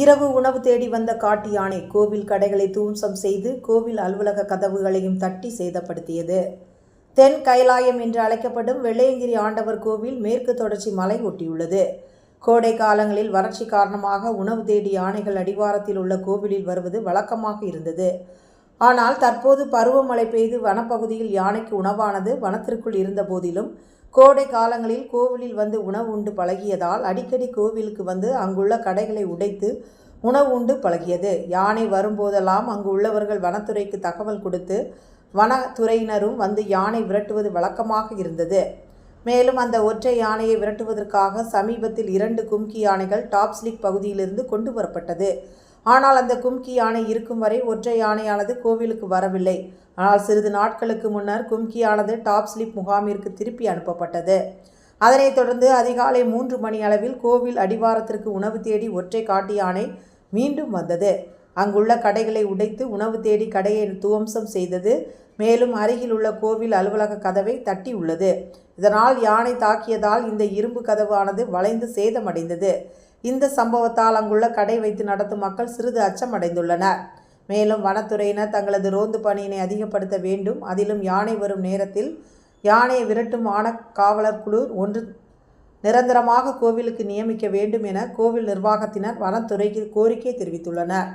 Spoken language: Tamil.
இரவு உணவு தேடி வந்த காட்டு யானை கோவில் கடைகளை தூம்சம் செய்து கோவில் அலுவலக கதவுகளையும் தட்டி சேதப்படுத்தியது. தென் கைலாயம் என்று அழைக்கப்படும் வெள்ளையங்கிரி ஆண்டவர் கோவில் மேற்கு தொடர்ச்சி மலை ஒட்டியுள்ளது. கோடை காலங்களில் வறட்சி காரணமாக உணவு தேடி யானைகள் அடிவாரத்தில் உள்ள கோவிலில் வருவது வழக்கமாக இருந்தது. ஆனால் தற்போது பருவமழை பெய்து வனப்பகுதியில் யானைக்கு உணவானது வனத்திற்குள் இருந்த போதிலும் கோடை காலங்களில் கோவிலில் வந்து உணவு உண்டு பழகியதால் அடிக்கடி கோவிலுக்கு வந்து அங்குள்ள கடைகளை உடைத்து உணவு உண்டு பழகியது. யானை வரும்போதெல்லாம் அங்கு உள்ளவர்கள் வனத்துறைக்கு தகவல் கொடுத்து வனத்துறையினரும் வந்து யானை விரட்டுவது வழக்கமாக இருந்தது. மேலும் அந்த ஒற்றை யானையை விரட்டுவதற்காக சமீபத்தில் இரண்டு கும்கி யானைகள் டாப்ஸ்லிக் பகுதியிலிருந்து கொண்டு வரப்பட்டது. ஆனால் அந்த கும்கி யானை இருக்கும் வரை ஒற்றை யானையானது கோவிலுக்கு வரவில்லை. ஆனால் சிறிது நாட்களுக்கு முன்னர் கும்கியானது டாப்ஸ்லிப் முகாமிற்கு திருப்பி அனுப்பப்பட்டது. அதனைத் தொடர்ந்து அதிகாலை மூன்று மணி அளவில் கோவில் அடிவாரத்திற்கு உணவு தேடி ஒற்றை காட்டு யானை மீண்டும் வந்தது. அங்குள்ள கடைகளை உடைத்து உணவு தேடி கடையை துவம்சம் செய்தது. மேலும் அருகில் உள்ள கோவில் அலுவலக கதவை தட்டி உள்ளது இதனால் யானை தாக்கியதால் இந்த இரும்பு கதவானது வளைந்து சேதமடைந்தது. இந்த சம்பவத்தால் அங்குள்ள கடை வைத்து நடத்தும் மக்கள் சிறிது அச்சமடைந்துள்ளனர். மேலும் வனத்துறையினர் தங்களது ரோந்து பணியினை அதிகப்படுத்த வேண்டும். அதிலும் யானை வரும் நேரத்தில் யானையை விரட்டும் ஆன காவலர் குழு ஒன்று நிரந்தரமாக கோவிலுக்கு நியமிக்க வேண்டும் என கோவில் நிர்வாகத்தினர் வனத்துறைக்கு கோரிக்கை தெரிவித்துள்ளனர்.